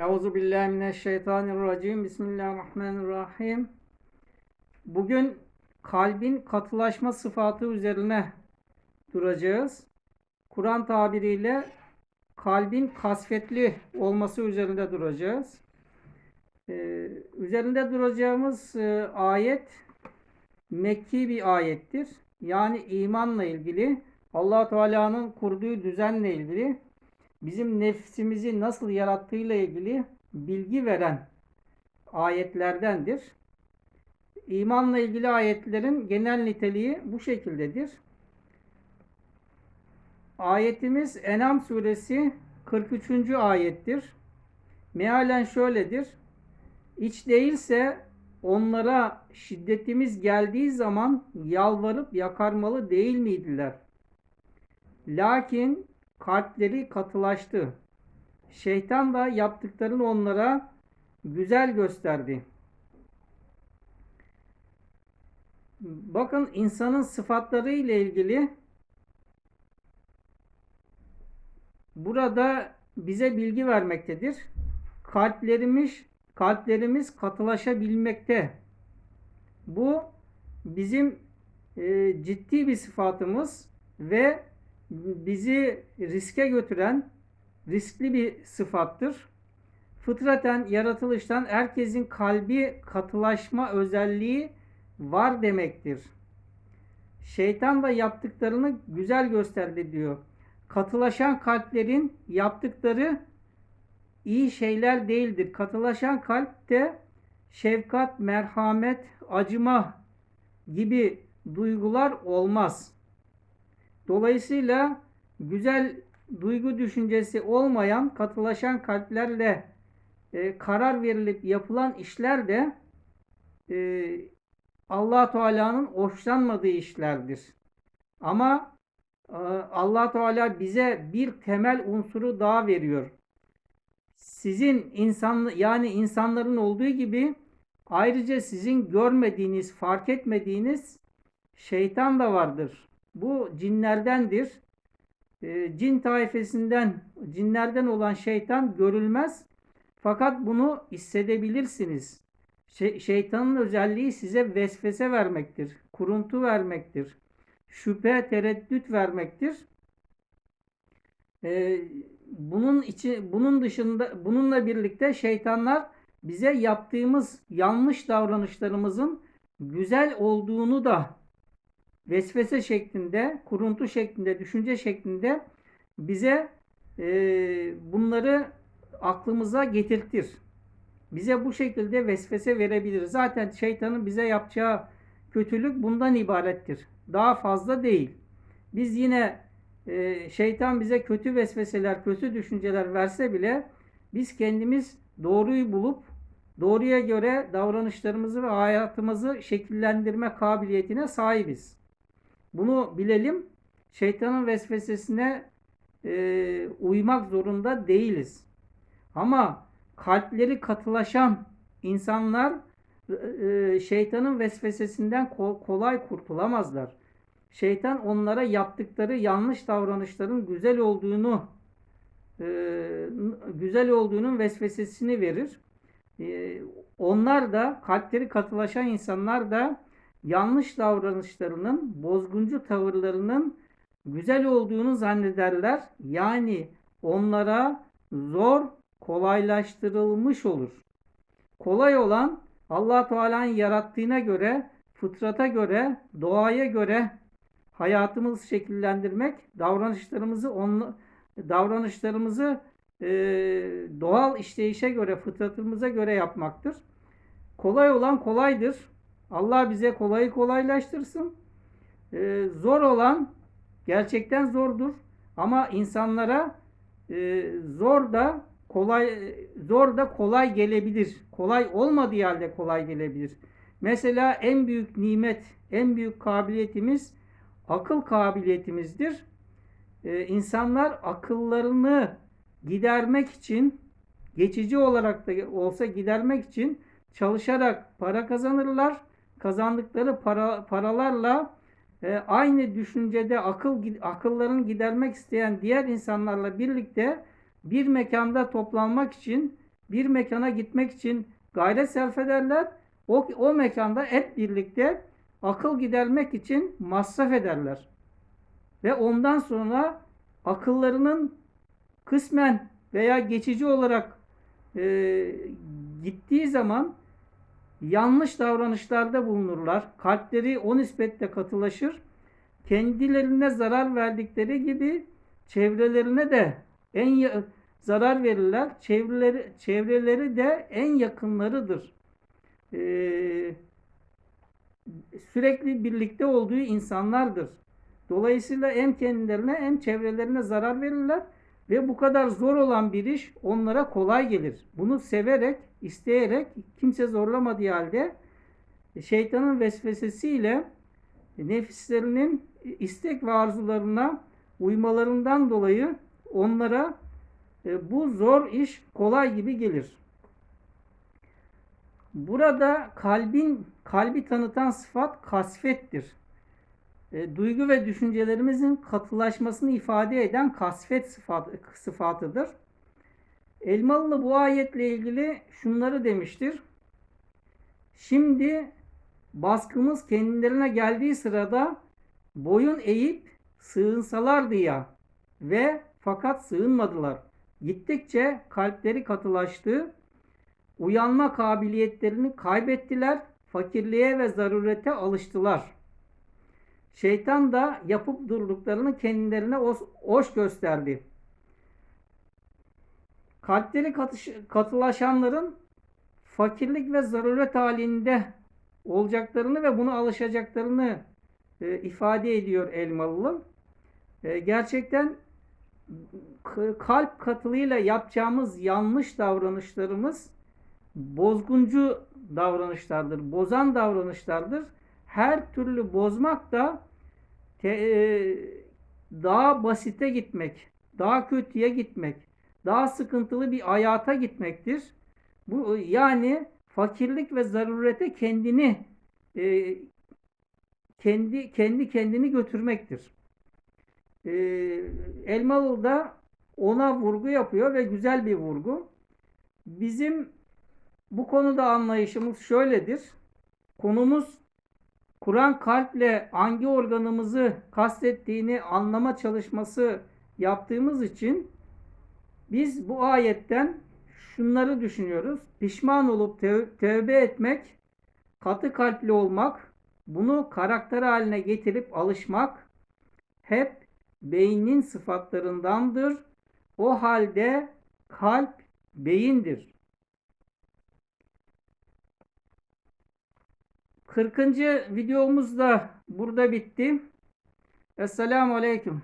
Euzu billahi mineşşeytanirracim. Bismillahirrahmanirrahim. Bugün kalbin katılaşma sıfatı üzerine duracağız. Kur'an tabiriyle kalbin kasvetli olması üzerinde duracağız. Ee, üzerinde duracağımız e, ayet Mekki bir ayettir. Yani imanla ilgili, Allah Teala'nın kurduğu düzenle ilgili bizim nefsimizi nasıl yarattığıyla ilgili bilgi veren ayetlerdendir. İmanla ilgili ayetlerin genel niteliği bu şekildedir. Ayetimiz Enam suresi 43. ayettir. Mealen şöyledir. Hiç değilse onlara şiddetimiz geldiği zaman yalvarıp yakarmalı değil miydiler? Lakin kalpleri katılaştı. Şeytan da yaptıklarını onlara güzel gösterdi. Bakın insanın sıfatları ile ilgili burada bize bilgi vermektedir. Kalplerimiz kalplerimiz katılaşabilmekte. Bu bizim e, ciddi bir sıfatımız ve bizi riske götüren riskli bir sıfattır. Fıtraten, yaratılıştan herkesin kalbi katılaşma özelliği var demektir. Şeytan da yaptıklarını güzel gösterdi diyor. Katılaşan kalplerin yaptıkları iyi şeyler değildir. Katılaşan kalpte şefkat, merhamet, acıma gibi duygular olmaz. Dolayısıyla güzel duygu düşüncesi olmayan katılaşan kalplerle e, karar verilip yapılan işler de e, allah Teala'nın hoşlanmadığı işlerdir. Ama e, allah Teala bize bir temel unsuru daha veriyor. Sizin insan yani insanların olduğu gibi ayrıca sizin görmediğiniz, fark etmediğiniz şeytan da vardır. Bu cinlerdendir. E, cin taifesinden, cinlerden olan şeytan görülmez. Fakat bunu hissedebilirsiniz. Şey, şeytanın özelliği size vesvese vermektir. Kuruntu vermektir. Şüphe, tereddüt vermektir. E, bunun için, bunun dışında, bununla birlikte şeytanlar bize yaptığımız yanlış davranışlarımızın güzel olduğunu da vesvese şeklinde, kuruntu şeklinde, düşünce şeklinde bize e, bunları aklımıza getirtir. Bize bu şekilde vesvese verebilir. Zaten şeytanın bize yapacağı kötülük bundan ibarettir. Daha fazla değil. Biz yine e, şeytan bize kötü vesveseler, kötü düşünceler verse bile biz kendimiz doğruyu bulup doğruya göre davranışlarımızı ve hayatımızı şekillendirme kabiliyetine sahibiz. Bunu bilelim. Şeytanın vesvesesine e, uymak zorunda değiliz. Ama kalpleri katılaşan insanlar e, şeytanın vesvesesinden kolay kurtulamazlar. Şeytan onlara yaptıkları yanlış davranışların güzel olduğunu e, güzel olduğunun vesvesesini verir. E, onlar da kalpleri katılaşan insanlar da yanlış davranışlarının, bozguncu tavırlarının güzel olduğunu zannederler. Yani onlara zor kolaylaştırılmış olur. Kolay olan Allah Teala'nın yarattığına göre, fıtrata göre, doğaya göre hayatımızı şekillendirmek, davranışlarımızı onla, davranışlarımızı e, doğal işleyişe göre, fıtratımıza göre yapmaktır. Kolay olan kolaydır. Allah bize kolayı kolaylaştırsın. Ee, zor olan gerçekten zordur. Ama insanlara e, zor da kolay zor da kolay gelebilir. Kolay olmadığı halde kolay gelebilir. Mesela en büyük nimet, en büyük kabiliyetimiz akıl kabiliyetimizdir. Ee, insanlar akıllarını gidermek için geçici olarak da olsa gidermek için çalışarak para kazanırlar kazandıkları para, paralarla e, aynı düşüncede akıl akıllarını gidermek isteyen diğer insanlarla birlikte bir mekanda toplanmak için bir mekana gitmek için gayret sarf ederler. O, o mekanda hep birlikte akıl gidermek için masraf ederler. Ve ondan sonra akıllarının kısmen veya geçici olarak e, gittiği zaman yanlış davranışlarda bulunurlar. Kalpleri o nispetle katılaşır. Kendilerine zarar verdikleri gibi çevrelerine de en zarar verirler. Çevreleri, çevreleri de en yakınlarıdır. Ee, sürekli birlikte olduğu insanlardır. Dolayısıyla hem kendilerine hem çevrelerine zarar verirler ve bu kadar zor olan bir iş onlara kolay gelir. Bunu severek, isteyerek, kimse zorlamadığı halde şeytanın vesvesesiyle nefislerinin istek ve arzularına uymalarından dolayı onlara e, bu zor iş kolay gibi gelir. Burada kalbin kalbi tanıtan sıfat kasfettir. E, duygu ve düşüncelerimizin katılaşmasını ifade eden kasvet sıfat, sıfatıdır. Elmalılı bu ayetle ilgili şunları demiştir. Şimdi baskımız kendilerine geldiği sırada boyun eğip sığınsalardı ya ve fakat sığınmadılar. Gittikçe kalpleri katılaştı. Uyanma kabiliyetlerini kaybettiler. Fakirliğe ve zarurete alıştılar. Şeytan da yapıp durduklarını kendilerine hoş gösterdi. Kalpleri katış, katılaşanların fakirlik ve zaruret halinde olacaklarını ve buna alışacaklarını e, ifade ediyor Elmalılı. E, gerçekten kalp katılığıyla yapacağımız yanlış davranışlarımız bozguncu davranışlardır, bozan davranışlardır. Her türlü bozmak da te, e, daha basite gitmek, daha kötüye gitmek, daha sıkıntılı bir hayata gitmektir. Bu yani fakirlik ve zarurete kendini e, kendi kendi kendini götürmektir. E, Elmalı da ona vurgu yapıyor ve güzel bir vurgu. Bizim bu konuda anlayışımız şöyledir. Konumuz Kur'an kalple hangi organımızı kastettiğini anlama çalışması yaptığımız için biz bu ayetten şunları düşünüyoruz. Pişman olup tev- tövbe etmek, katı kalpli olmak, bunu karakter haline getirip alışmak hep beynin sıfatlarındandır. O halde kalp beyindir. 40. videomuz da burada bitti. Esselamu Aleyküm.